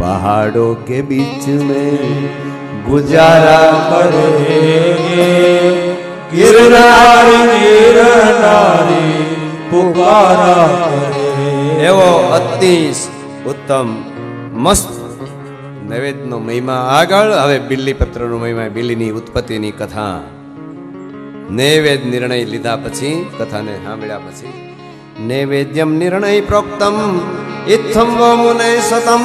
पहाड़ों के बीच में गुजारा करेंगे गिरनारी गिरनारी पुकारा करे એવો અતિ ઉત્તમ મસ્ત નૈવેદ્યનો મહિમા આગળ હવે બિલ્લી પત્રનો મહિમા બિલ્લીની ઉત્પત્તિની કથા નૈવેદ્ય નિર્ણય લીધા પછી કથાને સાંભળ્યા પછી નૈવેદ્યમ નિર્ણય પ્રોક્તમ ઇત્થમ વો મુને સતમ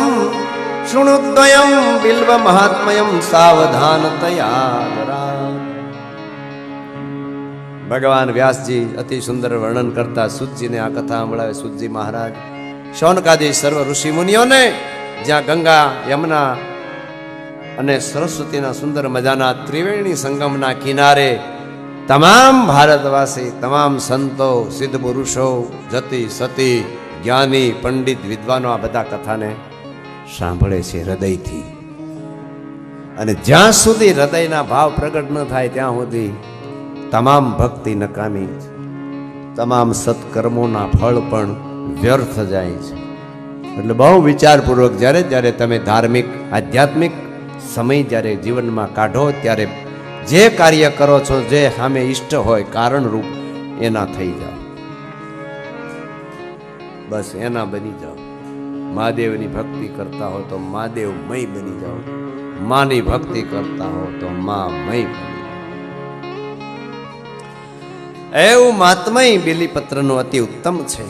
શૃણુદ્વયમ બિલ્વ મહાત્મયમ સાવધાન તયા ભગવાન વ્યાસજી અતિ સુંદર વર્ણન કરતા સુતજીને આ કથા સંભળાવે સુતજી મહારાજ શૌનકાદી સર્વ ઋષિ મુનિઓને જ્યાં ગંગા યમુના અને સરસ્વતીના સુંદર મજાના ત્રિવેણી સંગમના કિનારે તમામ ભારતવાસી તમામ સંતો સિદ્ધ પુરુષો જતી સતી જ્ઞાની પંડિત વિદ્વાનો આ બધા કથાને સાંભળે છે હૃદયથી. અને જ્યાં સુધી હૃદયના ભાવ પ્રગટ ન થાય ત્યાં સુધી તમામ ભક્તિ નકામી તમામ સત્કર્મોના ફળ પણ વ્યર્થ જાય છે. એટલે બહુ વિચારપૂર્વક જ્યારે જ્યારે તમે ધાર્મિક, આધ્યાત્મિક સમય જ્યારે જીવનમાં કાઢો, ત્યારે જે કાર્ય કરો છો, જે સામે ઈષ્ટ હોય, કારણરૂપ એના થઈ જાઓ બસ એના બની જાઓ. મહાદેવની ભક્તિ કરતા હો તો મહાદેવ મય બની જાઓ માની ભક્તિ કરતા હો તો મા મય. એવું મહાત્મય બેલીપત્રનું અતિ ઉત્તમ છે.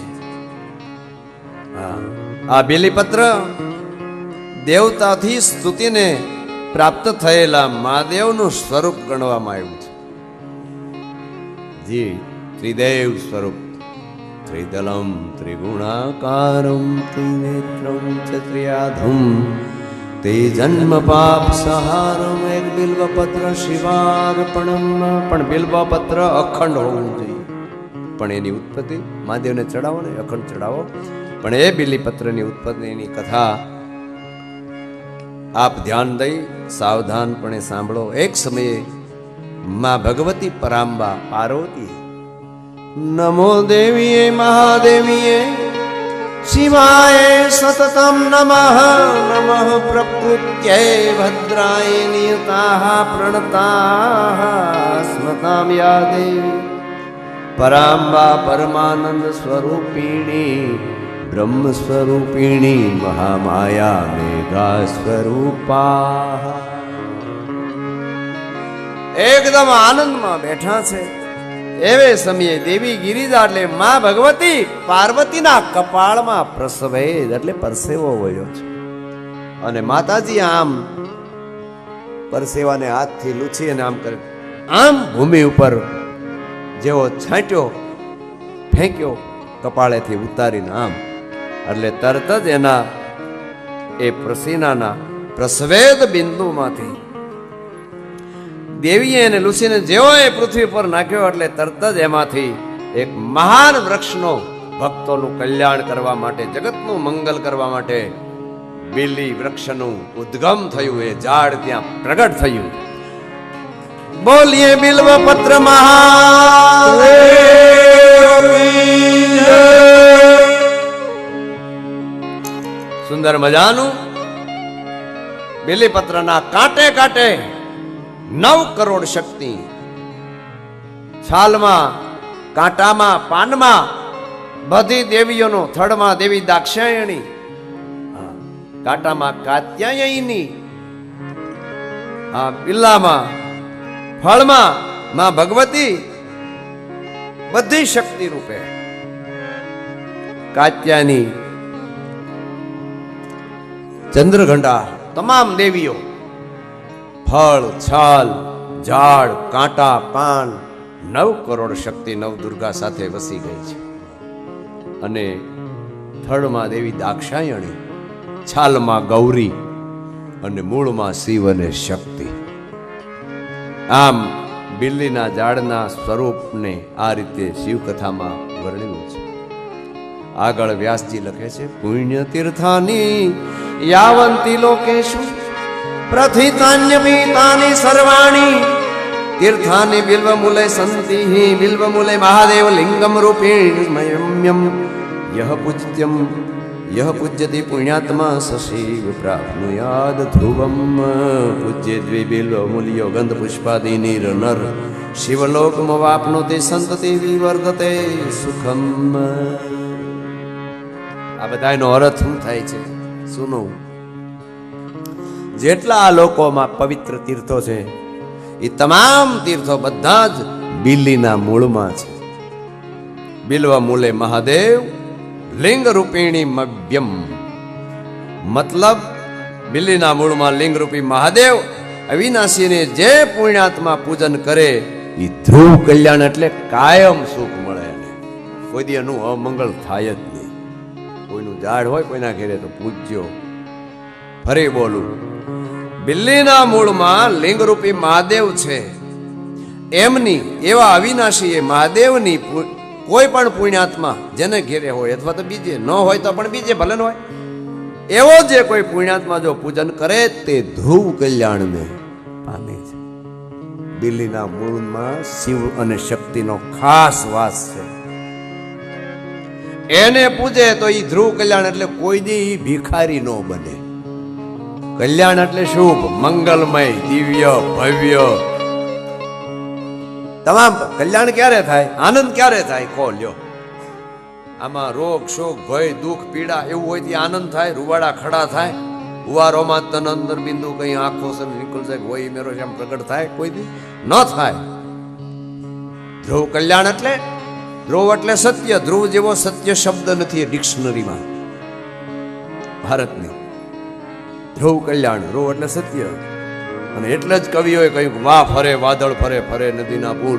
આ બેલીપત્ર દેવતાથી સ્તુતિને પ્રાપ્ત થયેલા મહાદેવનું સ્વરૂપ ગણવામાં આવ્યું છે જી, ત્રિદેવ સ્વરૂપ ત્રિદલમ ત્રિગુણાકારમ ત્રિનેત્રમ ચ ત્રિયાધમ તે જન્મ પાપ સહારમ એક બિલ્વપત્ર શિવાર્પણમ પણ બિલ્વપત્ર અખંડ હોવું જોઈએ પણ એની ઉત્પત્તિ મહાદેવને ચડાવો ને અખંડ ચડાવો પણ એ બિલીપત્રની ઉત્પત્તિની કથા આપ ધ્યાન દઈ સાવધાનપણે સાંભળો એક સમયે મા ભગવતી પરાંબા પાર્વતી નમો દેવીએ મહાદેવીએ શિવાય સતતમ નમઃ નમઃ પ્રકૃત્યૈ ભદ્રાય નિયતા પ્રણતા સ્મતામ યા દેવી પરાંબા પરમાનંદ સ્વરૂપિણી બ્રહ્મ સ્વરૂપિણી મહામાયા મેઘા સ્વરૂપા એકદમ આનંદમાં બેઠા છે એવે સમયે દેવી ગિરિજા એટલે મા ભગવતી, પાર્વતીના કપાળમાં પ્રસવેદ એટલે પરસેવો વળ્યો છે. અને માતાજી આમ પરસેવાને હાથથી લૂછી અને આમ કરે. આમ ભૂમિ ઉપર જેવો છાંટ્યો, ફેંક્યો, કપાળેથી ઉતારીને આમ. એટલે તરત જ એના એ પ્રસીનાના પ્રસવેદ બિંદુમાંથી દેવીએ અને લુસીને જેવો એ પૃથ્વી પર નાખ્યો એટલે તરત જ એમાંથી એક મહાન વૃક્ષનો ભક્તોનું કલ્યાણ કરવા માટે, જગતનું મંગલ કરવા માટે બિલી વૃક્ષનું ઉદ્ગમ થયું, એ ઝાડ ત્યાં પ્રગટ થયું. બોલીએ બિલ્વ પત્ર સુંદર મજાનું. બિલીપત્રના કાંટે કાંટે નવ કરોડ શક્તિ. છાલમાં, કાંટામાં, પાનમાં બધી દેવીઓનો થડમાં દેવી દાક્ષાયણી. કાંટામાં કાત્યાયની. આ બિલ્લામાં, ફળમાં માં ભગવતી બધી શક્તિ રૂપે. કાત્યાની ચંદ્રઘંટા, તમામ દેવીઓ. ફળ, છાલ, ઝાડ, કાંટા, પાન નવ કરોડ શક્તિ નવ દુર્ગા સાથે વસી ગઈ છે. અને થળમાં દેવી દાક્ષાયણી, છાલમાં ગૌરી અને મૂળમાં શિવ અને શક્તિ. આમ બિલ્લીના ઝાડના સ્વરૂપને આ રીતે શિવકથામાં વર્ણવ્યું છે. આગળ વ્યાસજી લખે છે પુણ્ય તીર્થાની યાવંતી લોકેશુ પ્રથિતાન્યપીતાની સર્વાણી તીર્થાની બિલ્વ મૂલે સંતિ બિલ્વ મૂલે મહાદેવ લિંગમ રૂપેણમયમ્યમ યહ પૂજ્યમ, યહ પૂજ્યતિ પુણ્યાત્મા શશી પ્રાપ્નુયાદ ધ્રુવમ. પૂજ્ય દ્વે બિલ્વ મૂલ્યો ગંધ પુષ્પાદિ નિરનર. શિવલોકમ વાપનોતિ સંતતિ વિવર્ધતે સુખમ. આ બધાનો અર્થ શું થાય છે? સુનો જેટલા આ લોકોમાં પવિત્ર તીર્થો છે એ તમામ તીર્થો બધા જ બિલ્લીના મૂળમાં છે. બિલ્વ મૂલે મહાદેવ લિંગ રૂપિણી મવ્યમ મતલબ બિલ્લીના મૂળમાં લિંગ રૂપી મહાદેવ, અવિનાશીને જે પુણ્યાત્મા પૂજન કરે એ ધ્રુવ કલ્યાણ એટલે કાયમ સુખ મળે કોઈ દી એનું અમંગળ થાય જ નહીં. કોઈનું ઝાડ હોય કોઈના ઘેરે તો પૂજ્યો. ફરી બોલું બિલ્લીના મૂળમાં લિંગરૂપી મહાદેવ છે. એમની એવા અવિનાશી એ મહાદેવની કોઈ પણ પુણ્યાત્મા જેને ઘેરે હોય અથવા તો બીજે ન હોય તો પણ બીજે ભલે હોય, એવો જે કોઈ પુણ્યાત્મા જો પૂજન કરે તે ધ્રુવ કલ્યાણને પામે છે. બિલ્લીના મૂળમાં શિવ અને શક્તિનો ખાસ વાસ છે. એને પૂજે તો એ ધ્રુવ કલ્યાણ એટલે કોઈ દી ભિખારી ન બને. કલ્યાણ એટલે શુભ, મંગલમય, દિવ્ય, ભવ્ય. તમામ કલ્યાણ ક્યારે થાય? આનંદ ક્યારે થાય? કો લ્યો. આમાં રોગ, શોક, ભય, દુઃખ, પીડા એવું હોય તે આનંદ થાય, રૂવાડા ખડા થાય. ઉવારોમાં તન અંદર બિંદુ કઈ આંખો સે નીકળશે હોય મેરો જેમ પ્રગટ થાય, કોઈ દી ન થાય. ધ્રુવ કલ્યાણ એટલે? ધ્રુવ એટલે સત્ય. ધ્રુવ જેવો સત્ય શબ્દ નથી ડિક્શનરીમાં. ભારતની. ધ્રુવ કલ્યાણ, ધ્રુવ એટલે સત્ય. અને એટલે જ કવિઓએ કહ્યું વાહ ફરે, વાદળ ફરે ફરે નદીના પૂર.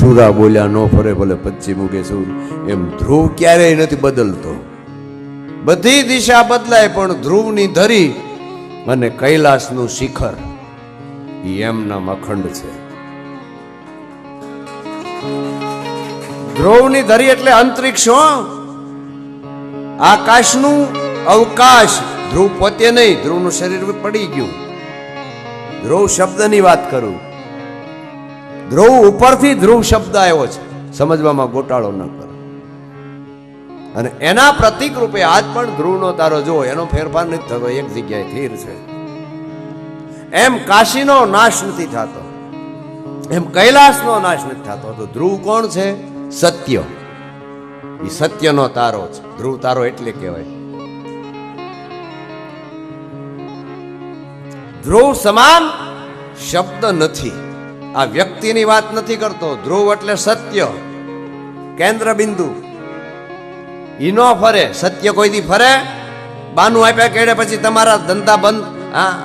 સુરા બોલ્યા, નો ફરે ભલે પશ્ચિમ ઉગે સૂર. એમ ધ્રુવ ક્યારેય નથી બદલતો. બધી દિશા બદલાય, પણ ધ્રુવની ધરી અને કૈલાસનું શિખર એમનામ એમના અખંડ છે. ધ્રુવની ધરી એટલે અંતરિક્ષ હો. આકાશનું અવકાશ ધ્રુવ પોતે નહીં, ધ્રુવનું શરીર પડી ગયું. ધ્રુવ શબ્દની વાત કરું. ધ્રુવ ઉપરથી ધ્રુવ શબ્દ આવ્યો છે. સમજવામાં ગોટાળો ન કરો. અને એના પ્રતિક રૂપે આજ પણ ધ્રુવનો તારો જો એનો ફેરફાર નથી થતો, એક જગ્યાએ થીર છે. એમ કાશીનો નાશ નથી થતો. એમ કૈલાસનો નાશ નથી થતો. તો ધ્રુવ કોણ છે? સત્ય. એ સત્યનો તારો છે. ધ્રુવ તારો એટલે કહેવાય. ધ્રુવ સમાન શબ્દ નથી. આ વ્યક્તિની વાત નથી કરતો. ધ્રુવ એટલે સત્ય. કેન્દ્ર બિંદુ ઈ ન ફરે. સત્ય કોઈ દી ફરે? બાનું આપ્યા કેડે પછી તમારા ધંધા બંધ હા